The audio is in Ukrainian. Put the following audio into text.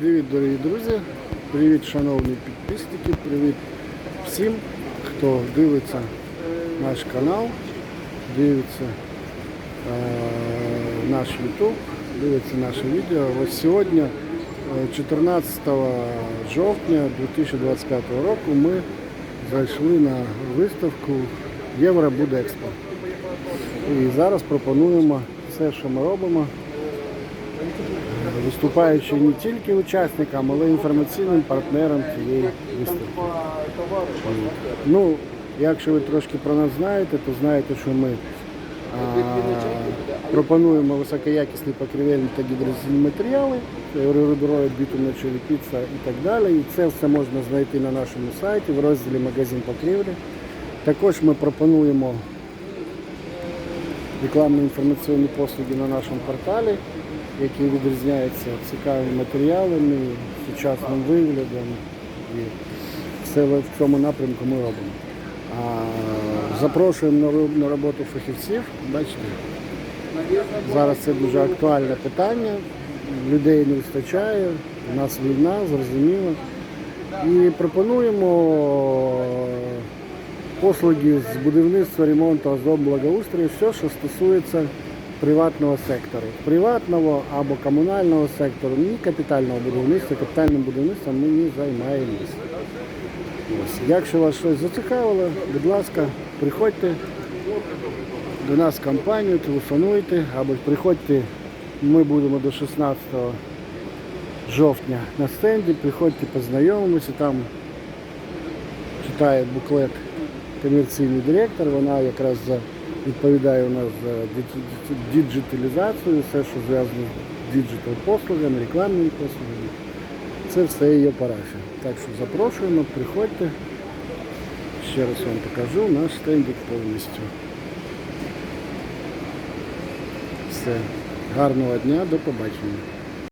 Привіт, дорогі друзі, привіт, шановні підписники, привіт всім, хто дивиться наш канал, дивиться е, наш YouTube, дивиться наше відео. Ось сьогодні, е, 14 жовтня 2025 року, ми зайшли на виставку Євробудекспо. І зараз пропонуємо все, що ми робимо, виступаючи не тільки учасникам, але й інформаційним партнерам цієї виставки. Ну, якщо ви трошки про нас знаєте, то знаєте, що ми а, пропонуємо високоякісні покрівельні та гідрозаційні матеріали, рудороїд, бітумна черепиця і так далі. І це все можна знайти на нашому сайті в розділі Магазин покрівлі. Також ми пропонуємо рекламні інформаційні послуги на нашому порталі, які відрізняються цікавими матеріалами, сучасним виглядом. І все в цьому напрямку ми робимо. А, запрошуємо на роботу фахівців. Бачите, зараз це дуже актуальне питання. Людей не вистачає, у нас війна, зрозуміло. І пропонуємо послуги з будівництва, ремонту, оздоб, благоустрою, все, що стосується приватного сектору. Приватного або комунального сектору, ні капітального будівництва, капітальним будівництвом ми не займаємося. Ось. Якщо вас щось зацікавило, будь ласка, приходьте до нас в компанію, телефонуйте або приходьте, ми будемо до 16 жовтня на стенді, приходьте, познайомимося, там читає буклет комерційний директор, вона якраз за, відповідає у нас за діджиталізацію, все, що зв'язано з діджитал послугами, рекламними послугами. Це все її парафія. Так що запрошуємо, приходьте. Ще раз вам покажу наш стендик повністю. Все. Гарного дня, до побачення.